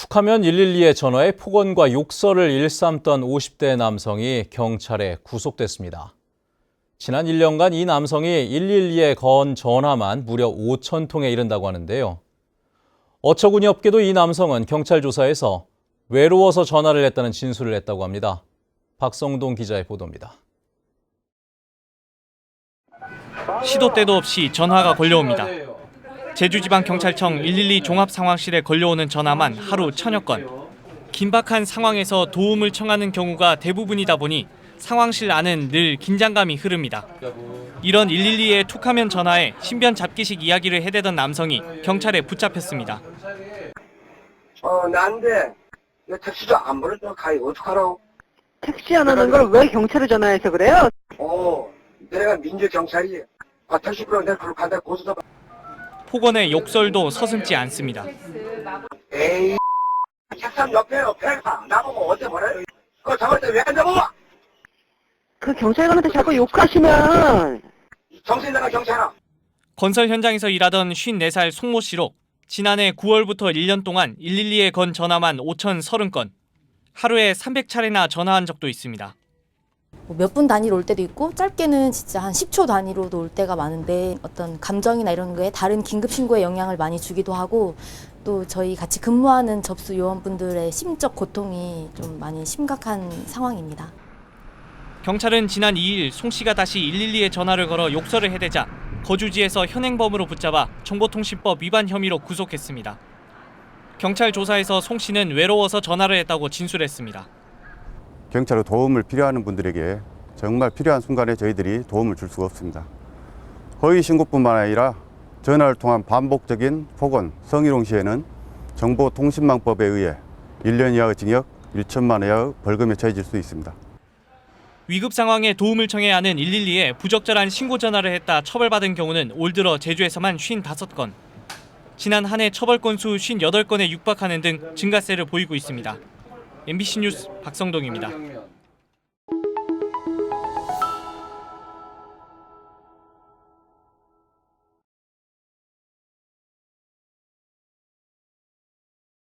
툭하면 112에 전화해 폭언과 욕설을 일삼던 50대 남성이 경찰에 구속됐습니다. 지난 1년간 이 남성이 112에 건 전화만 무려 5천 통에 이른다고 하는데요. 어처구니 없게도 이 남성은 경찰 조사에서 외로워서 전화를 했다는 진술을 했다고 합니다. 박성동 기자의 보도입니다. 시도 때도 없이 전화가 걸려옵니다. 제주지방경찰청 112 종합상황실에 걸려오는 전화만 하루 천여 건. 긴박한 상황에서 도움을 청하는 경우가 대부분이다 보니 상황실 안은 늘 긴장감이 흐릅니다. 이런 112에 툭하면 전화에 신변 잡기식 이야기를 해대던 남성이 경찰에 붙잡혔습니다. 어, 난데, 내 택시도 안 불러줘. 가이, 어떡하라고? 택시 안 오는 걸 왜 경찰에 전화해서 그래요? 어, 내가 민주 경찰이, 아, 택시 불러 내가 그걸 간다 고소도, 받- 폭언의 욕설도 서슴지 않습니다. 에이, 책상 옆에, 옆에 가. 나보고 어제 뭐래? 그거 잡을 때왜안 잡아? 그 경찰관한테 자꾸 욕하시면 정신 나가 경찰아. 건설 현장에서 일하던 54살 송모 씨로 지난해 9월부터 1년 동안 112에 건 전화만 5,030건, 하루에 300차례나 전화한 적도 있습니다. 뭐몇분 단위로 올 때도 있고 짧게는 진짜 한 10초 단위로도 올 때가 많은데 어떤 감정이나 이런 거에 다른 긴급 신고에 영향을 많이 주기도 하고 또 저희 같이 근무하는 접수 요원분들의 심적 고통이 좀 많이 심각한 상황입니다. 경찰은 지난 2일 송 씨가 다시 112에 전화를 걸어 욕설을 해대자 거주지에서 현행범으로 붙잡아 정보통신법 위반 혐의로 구속했습니다. 경찰 조사에서 송 씨는 외로워서 전화를 했다고 진술했습니다. 경찰의 도움을 필요하는 분들에게 정말 필요한 순간에 저희들이 도움을 줄 수가 없습니다. 허위 신고뿐만 아니라 전화를 통한 반복적인 폭언, 성희롱 시에는 정보통신망법에 의해 1년 이하의 징역, 1천만 원 이하의 벌금에 처해질 수 있습니다. 위급 상황에 도움을 청해야 하는 112에 부적절한 신고 전화를 했다 처벌받은 경우는 올 들어 제주에서만 55건. 지난 한 해 처벌 건수 58건에 육박하는 등 증가세를 보이고 있습니다. MBC 뉴스 박성동입니다.